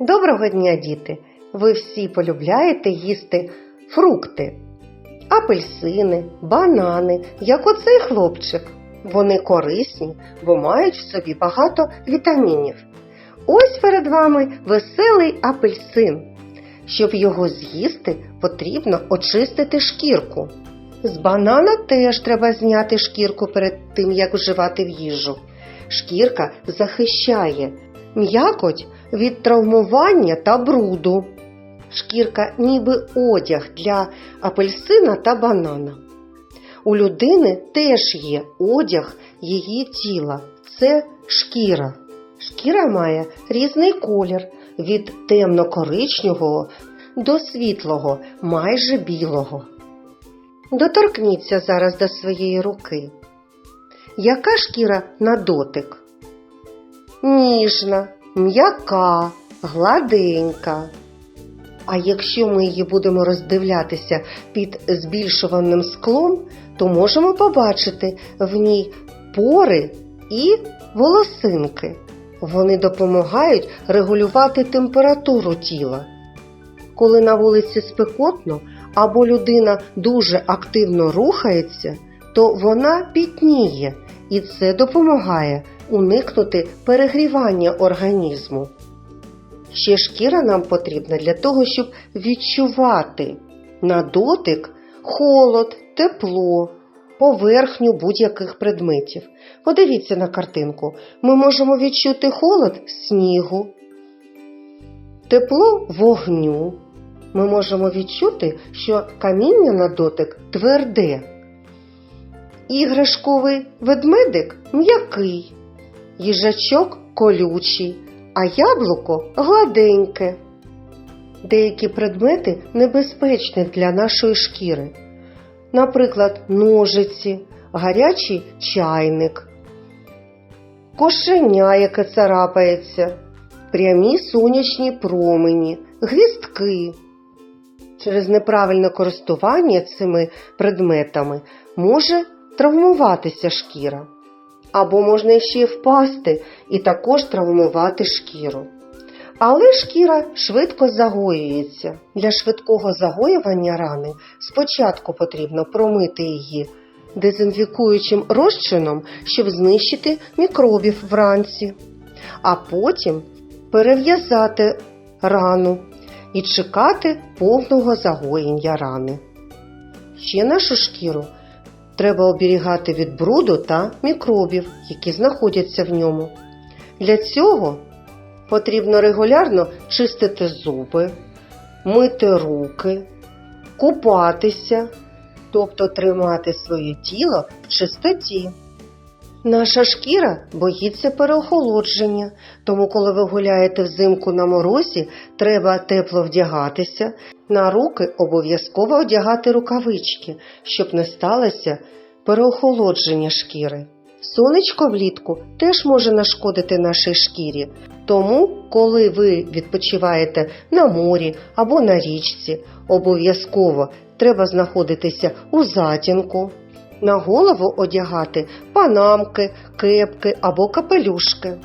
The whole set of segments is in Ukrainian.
Доброго дня, діти! Ви всі полюбляєте їсти фрукти, апельсини, банани, як оцей хлопчик. Вони корисні, бо мають в собі багато вітамінів. Ось перед вами веселий апельсин. Щоб його з'їсти, потрібно очистити шкірку. З банана теж треба зняти шкірку перед тим, як вживати в їжу. Шкірка захищає м'якоть від травмування та бруду. Шкірка ніби одяг для апельсина та банана. У людини теж є одяг її тіла це шкіра. Шкіра має різний колір від темно-коричневого до світлого, майже білого. Доторкніться зараз до своєї руки. Яка шкіра на дотик? Ніжна, м'яка, гладенька. А якщо ми її будемо роздивлятися під збільшуваним склом, то можемо побачити в ній пори і волосинки. Вони допомагають регулювати температуру тіла. Коли на вулиці спекотно або людина дуже активно рухається, то вона пітніє, і це допомагає уникнути перегрівання організму. Ще шкіра нам потрібна для того, щоб відчувати на дотик холод, тепло, поверхню будь-яких предметів. Подивіться на картинку. Ми можемо відчути холод снігу, тепло вогню. Ми можемо відчути, що каміння на дотик тверде. Іграшковий ведмедик м'який, їжачок колючий, а яблуко гладеньке. Деякі предмети небезпечні для нашої шкіри. Наприклад, ножиці, гарячий чайник, кошеня, яке царапається, прямі сонячні промені, гвістки. Через неправильне користування цими предметами може травмуватися шкіра. Або можна ще й впасти і також травмувати шкіру. Але шкіра швидко загоюється. Для швидкого загоювання рани спочатку потрібно промити її дезінфікуючим розчином, щоб знищити мікробів вранці, а потім перев'язати рану і чекати повного загоєння рани. Ще нашу шкіру треба оберігати від бруду та мікробів, які знаходяться в ньому. Для цього потрібно регулярно чистити зуби, мити руки, купатися, тобто тримати своє тіло в чистоті. Наша шкіра боїться переохолодження, тому коли ви гуляєте взимку на морозі, треба тепло вдягатися. На руки обов'язково одягати рукавички, щоб не сталося переохолодження шкіри. Сонечко влітку теж може нашкодити нашій шкірі, тому, коли ви відпочиваєте на морі або на річці, обов'язково треба знаходитися у затінку. На голову одягати панамки, кепки або капелюшки.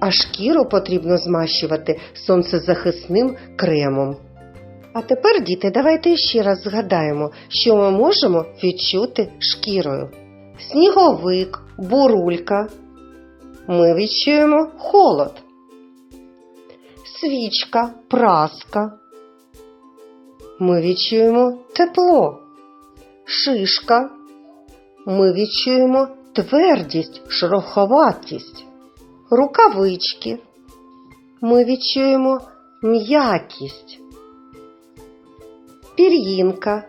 А шкіру потрібно змащувати сонцезахисним кремом. А тепер, діти, давайте ще раз згадаємо, що ми можемо відчути шкірою. Сніговик, бурулька. Ми відчуємо холод. Свічка, праска. Ми відчуємо тепло. Шишка. Ми відчуємо твердість, шероховатість. Рукавички. Ми відчуємо м'якість. Пір'їнка.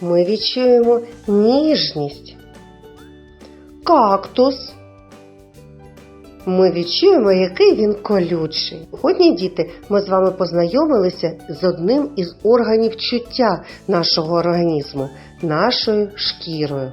Ми відчуємо ніжність. Кактус. Ми відчуємо, який він колючий. Сьогодні, діти, ми з вами познайомилися з одним із органів чуття нашого організму нашою шкірою.